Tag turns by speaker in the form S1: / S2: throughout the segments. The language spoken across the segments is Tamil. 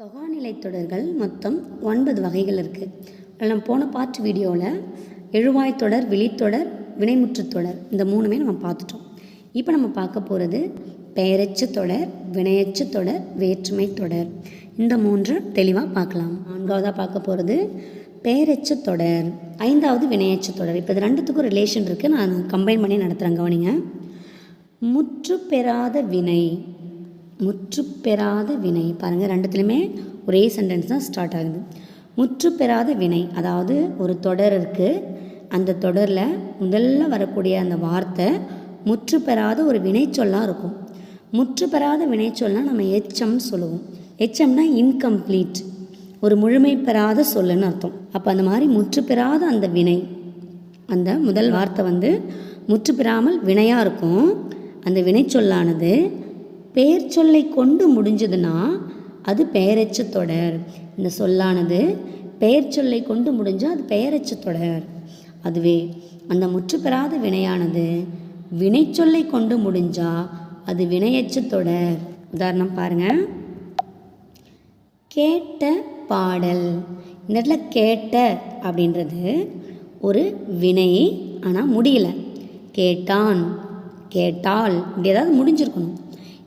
S1: தொகாநிலை தொடர்கள் மொத்தம் ஒன்பது வகைகள் இருக்குது அதில் நம்ம போன பாட்டு வீடியோவில் எழுவாய் தொடர் விழித்தொடர் வினைமுற்றுத் தொடர் இந்த மூணுமே நம்ம பார்த்துட்டோம். இப்போ நம்ம பார்க்க போகிறது பெயரச்சு தொடர் வினையச்சு தொடர் வேற்றுமை தொடர். இந்த மூன்று தெளிவாக பார்க்கலாம். நான்காவதாக பார்க்க போகிறது பெயரச்சு தொடர் ஐந்தாவது வினையச்சு தொடர். இப்போ இது ரெண்டுத்துக்கும் ரிலேஷன் இருக்குது நான் கம்பைன் பண்ணி நடத்துகிறேன் கவனிங்க. முற்று பெறாத வினை முற்று பெறாத வினை. பாருங்கள் ரெண்டுத்துலையுமே ஒரே சென்டென்ஸ் தான் ஸ்டார்ட் ஆகுது. முற்று பெறாத வினை அதாவது ஒரு தொடர் இருக்குது அந்த தொடரில் முதல்ல வரக்கூடிய அந்த வார்த்தை முற்று பெறாத ஒரு வினைச்சொல்லாக இருக்கும். முற்று பெறாத வினைச்சொல்னால் நம்ம எச்சம் சொல்லுவோம். எச்சம்னா இன்கம்ப்ளீட் ஒரு முழுமை பெறாத சொல்லுன்னு அர்த்தம். அப்போ அந்த மாதிரி முற்று பெறாத அந்த வினை அந்த முதல் வார்த்தை வந்து முற்று பெறாமல் வினையாக இருக்கும். அந்த வினைச்சொல்லானது பெயர் சொல்லை கொண்டு முடிஞ்சதுன்னா அது பெயரச்ச தொடர். இந்த சொல்லானது பெயர் சொல்லை கொண்டு முடிஞ்சால் அது பெயரச்ச தொடர். அதுவே அந்த முற்றுப்பெறாத வினையானது வினைச்சொல்லை கொண்டு முடிஞ்சால் அது வினையச்சு தொடர். உதாரணம் பாருங்கள் கேட்ட பாடல். இந்த இடத்துல கேட்ட அப்படின்றது ஒரு வினை ஆனால் முடியல. கேட்டான் கேட்டால் இப்படி ஏதாவது முடிஞ்சிருக்கணும்.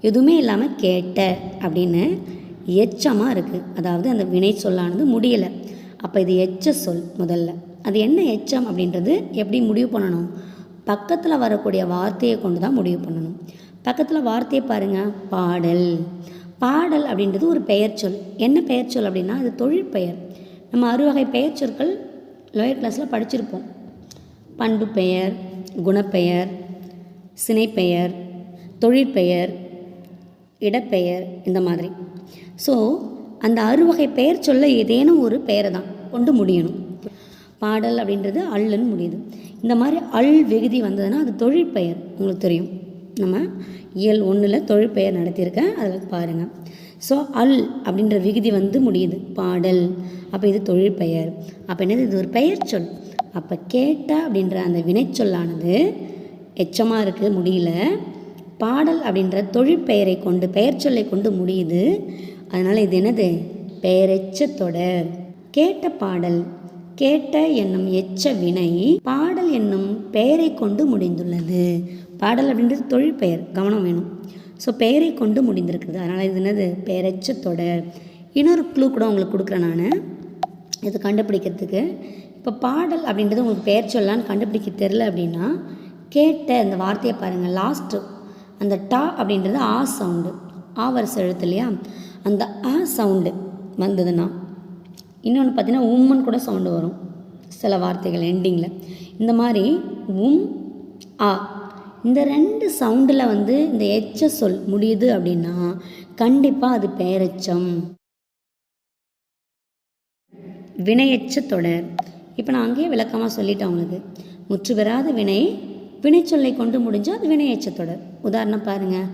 S1: எதுவுமே இல்லாமல் கேட்ட அப்படின்னு எச்சமாக இருக்குது அதாவது அந்த வினை சொல்லானது முடியலை. அப்போ இது எச்ச சொல் முதல்ல. அது என்ன எச்சம் அப்படின்றது எப்படி முடிவு பண்ணணும்? பக்கத்தில் வரக்கூடிய வார்த்தையை கொண்டு தான் முடிவு பண்ணணும். பக்கத்தில் வார்த்தையை பாருங்கள் பாடல். பாடல் அப்படின்றது ஒரு பெயர் சொல். என்ன பெயர் சொல் அப்படின்னா அது தொழில் பெயர். நம்ம அறுவகை பெயர் சொற்கள் லோயர் கிளாஸில் படிச்சிருப்போம். பண்பு பெயர் குணப்பெயர் சினைப்பெயர் தொழிற்பெயர் இடப்பெயர் இந்த மாதிரி. ஸோ அந்த அறுவகை பெயர் சொல்ல ஏதேனும் ஒரு பெயரை தான் கொண்டு முடியணும். பாடல் அப்படின்றது அல்லுன்னு முடியுது. இந்த மாதிரி அல் வெகுதி வந்ததுன்னா அது தொழிற்பெயர் உங்களுக்கு தெரியும். நம்ம இயல் ஒன்றில் தொழிற்பெயர் நடத்தியிருக்கேன் அதில் பாருங்கள் ஸோ அல் அப்படின்ற விகுதி வந்து முடியுது. பாடல் அப்போ இது தொழிற்பெயர். அப்போ என்னது? இது ஒரு பெயர் சொல். அப்போ கேட்டா அப்படின்ற அந்த வினைச்சொல்லானது எச்சமாக இருக்குது முடியல. பாடல் அப்படின்ற தொழிற்பெயரை கொண்டு பெயர் சொல்லை கொண்டு முடியுது. அதனால் இது என்னது? பெயரெச்ச தொடர் கேட்ட பாடல் கேட்ட என்னும் எச்ச வினை பாடல் என்னும் பெயரை கொண்டு முடிந்துள்ளது. பாடல் அப்படின்றது தொழிற்பெயர் கவனம் வேணும். ஸோ பெயரை கொண்டு முடிந்திருக்குது. அதனால் இது என்னது? பெயரெச்ச தொடர் இன்னொரு க்ளூ கூட உங்களுக்கு கொடுக்குறேன் நான். இது கண்டுபிடிக்கிறதுக்கு. இப்போ பாடல் அப்படின்றது உங்களுக்கு பெயர் சொல்லான்னு கண்டுபிடிக்க தெரில அப்படின்னா கேட்ட இந்த வார்த்தையை பாருங்கள் லாஸ்ட்டு அந்த டா அப்படின்றது ஆ சவுண்டு ஆ வரிச எழுத்து இல்லையா? அந்த ஆ சவுண்டு வந்ததுன்னா இன்னொன்று பார்த்தீங்கன்னா உம்மன் கூட சவுண்டு வரும். சில வார்த்தைகள் எண்டிங்கில் இந்த மாதிரி உம் ஆ. இந்த ரெண்டு சவுண்டில் வந்து இந்த எச்ச சொல் முடியுது அப்படின்னா கண்டிப்பாக அது பெயரெச்சம் வினையச்ச தொடர். இப்போ நான் அங்கேயே விளக்கமாக சொல்லிட்டேன் அவங்களுக்கு முற்று பெறாத வினை வினைச்சொல்லை கொண்டு முடிஞ்சால் அது வினையச்ச உதாரணம் பாருங்கள்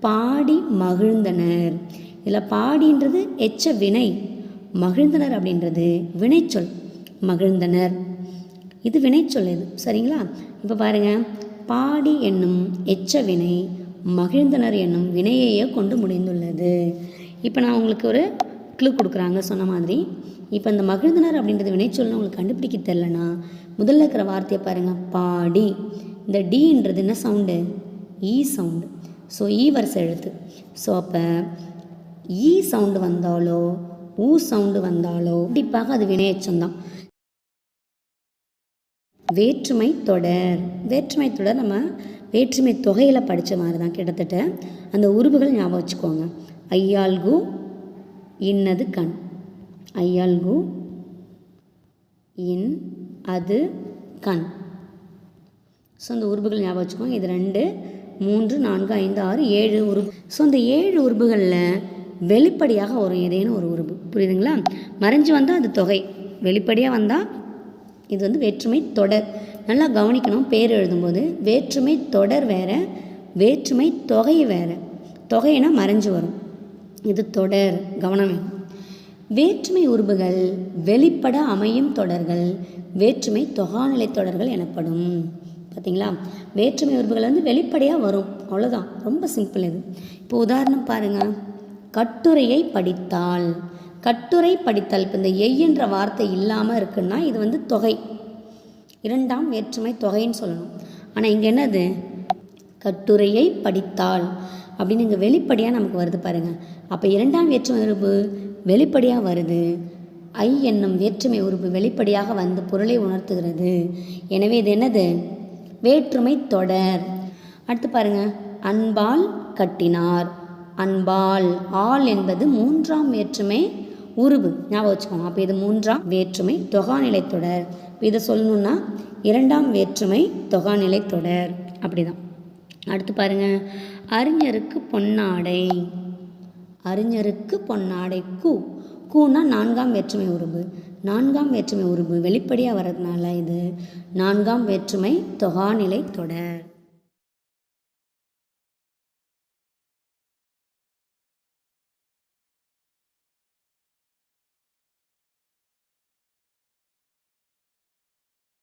S1: பாடி மகிழ்ந்தனர். இதில் பாடின்றது எச்ச வினை. மகிழ்ந்தனர் அப்படின்றது வினைச்சொல். மகிழ்ந்தனர். இது வினைச்சொல் இது. சரிங்களா? இப்போ பாருங்கள் பாடி என்னும் எச்ச வினை மகிழ்ந்தனர் என்னும் வினையையே கொண்டு முடிந்துள்ளது. இப்போ நான் உங்களுக்கு ஒரு க்ளூ கொடுக்குறாங்க சொன்ன மாதிரி. இப்போ இந்த மகிழ்ந்தனர் அப்படின்றது வினைச்சொல்னு உங்களுக்கு கண்டுபிடிக்க தெரிலனா முதல்ல இருக்கிற வார்த்தையை பாருங்கள் பாடி. இந்த டீன்றது என்ன சவுண்டு ஈ சவுண்டு ஸோ ஈ வரிசை எழுத்து. ஸோ அப்போ ஈ சவுண்டு வந்தாலோ ஊ சவுண்டு வந்தாலோ கண்டிப்பாக அது வினையச்சம் தான். வேற்றுமை தொடர். வேற்றுமை தொடர் நம்ம வேற்றுமை தொகையில் படித்த மாதிரி தான் கிட்டத்தட்ட. அந்த உருவுகள் ஞாபகம் வச்சுக்கோங்க. ஐயாள்கு இன்னது கண். ஐயாள்கு இன் அது கண். ஸோ அந்த உறுப்புகள் ஞாபகம் வச்சுக்கோங்க. இது ரெண்டு மூன்று நான்கு ஐந்து ஆறு ஏழு உறுப்பு. ஸோ இந்த ஏழு உறுப்புகளில் வெளிப்படையாக வரும் ஏதேனும் ஒரு உறுப்பு. புரியுதுங்களா? மறைஞ்சு வந்தால் அது தொகை. வெளிப்படையாக வந்தால் இது வந்து வேற்றுமை தொடர். நல்லா கவனிக்கணும். பேர் எழுதும்போது வேற்றுமை தொடர் வேறு வேற்றுமை தொகை வேறு. தொகைனா மறைஞ்சு வரும். இது தொடர். கவனம். வேற்றுமை உறுப்புகள் வெளிப்பட அமையும் தொடர்கள் வேற்றுமை தொகாநிலை தொடர்கள் எனப்படும். பார்த்தீங்களா வேற்றுமை உறுப்புகள் வந்து வெளிப்படையாக வரும். அவ்வளோதான் ரொம்ப சிம்பிள் இது. இப்போ உதாரணம் பாருங்கள் கட்டுரையை படித்தால். கட்டுரை படித்தால் இப்போ இந்த எய் என்ற வார்த்தை இல்லாமல் இருக்குன்னா இது வந்து தொகை. இரண்டாம் வேற்றுமை தொகைன்னு சொல்லணும். ஆனால் இங்கே என்னது? கட்டுரையை படித்தால். அப்படின்னு இங்கே வெளிப்படையாக நமக்கு வருது பாருங்கள் அப்போ இரண்டாம் வேற்றுமை உறுப்பு வெளிப்படையாக வருது. ஐ என்னும் வேற்றுமை உறுப்பு வெளிப்படையாக வந்து பொருளை உணர்த்துகிறது. எனவே இது என்னது? வேற்றுமை தொடர். அடுத்து பாருங்க. அன்பால் கட்டினார். அன்பால் ஆள் என்பது மூன்றாம் வேற்றுமை உருவு. ஞாபகம் வச்சுக்கோங்க. அப்போ இது மூன்றாம் வேற்றுமை தொகாநிலை தொடர். இதை சொல்லணும்னா இரண்டாம் வேற்றுமை தொகாநிலை தொடர். அப்படிதான். அடுத்து பாருங்க. அறிஞருக்கு பொன்னாடை. அறிஞருக்கு பொன்னாடை. கூ. கூனா நான்காம் வேற்றுமை உருவு. நான்காம் வேற்றுமை உருபு வெளிப்படையாக வர்றதுனால இது நான்காம் வேற்றுமை தொகாநிலை தொடர்.